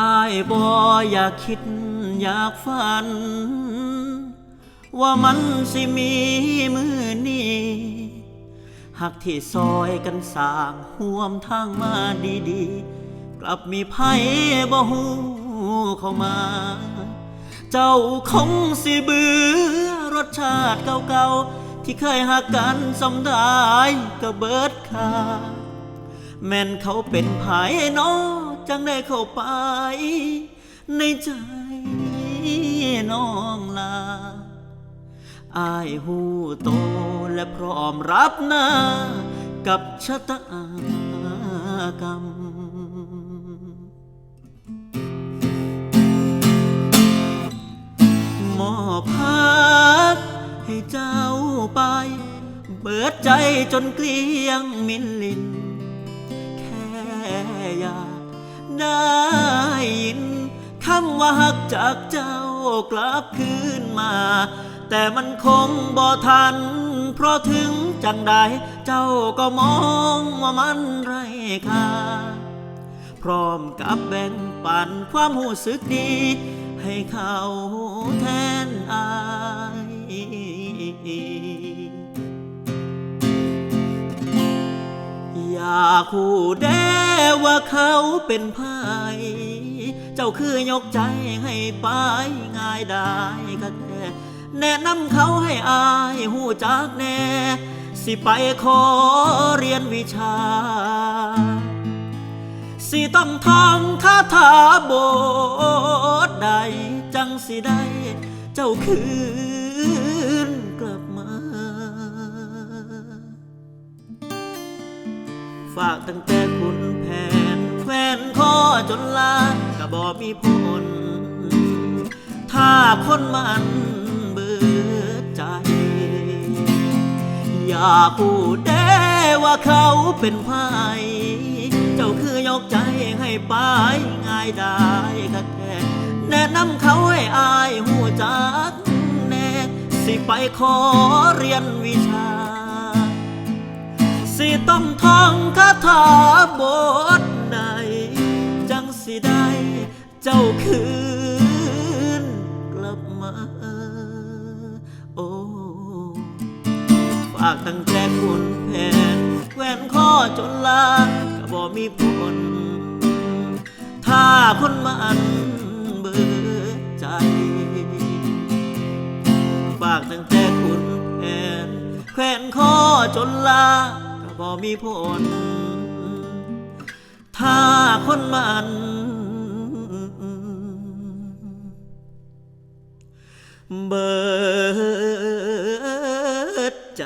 อายบ่อยากคิดอยากฝัน ว่ามันสิมีมือนี้หักที่ซอยกันสร้างห่วมทางมาดีๆ กลับมีไพ่บ่หูเข้ามา เจ้าคงสิเบื่อรสชาติเก่าๆ ที่เคยหักกันสำได้ก็เบิดค่าแม่นเขาเป็นภายนอ จังได้เข้าไป ในใจน้องลาอายหูโตและพร้อมรับหน้า กับชะตากรรมมอบพักให้เจ้าไป เบิดใจจนเกลี้ยงมินลิน ได้ยินคำว่าหักจากเจ้ากลับคืนมา แต่มันคงบ่ทัน เพราะถึงจังใดเจ้าก็มองว่ามันไรค่าพร้อมกับแบ่งปันความรู้สึกดี ให้เขาแทนอายอยากคู่แด ว่าเขาเป็นไพ่เจ้าคือยกใจให้ไปง่ายได้ก็แค่แนะนำเขาให้อายหูจักแน่ สิไปขอเรียนวิชา สิต้องท่องคาถาบทใดจังสิได้ เจ้าคืน ฝากตั้งแต่คุณแผนแควนคอจนลาก็บอมีผล ถ้าคนมันเบื่อใจ อย่าพูดแด้ว่าเขาเป็นไพ่เจ้าคือยกใจให้ไปง่ายได้ก็แค่แนะนำเขาให้อายหูจักแน่สิไปขอเรียนวิชา สิต้องท่องคาถาบทใดจังสิได้เจ้าคืนกลับมา โอ้ฝากตั้งแต่คุณแผนแหวนข้อจนลาก็บ่มีผล ถ้าคนมันเบื่อใจฝากตั้งแต่คุณแผนแขวนคอจนลา บ่มีผลถ้าคนมันเบิดใจ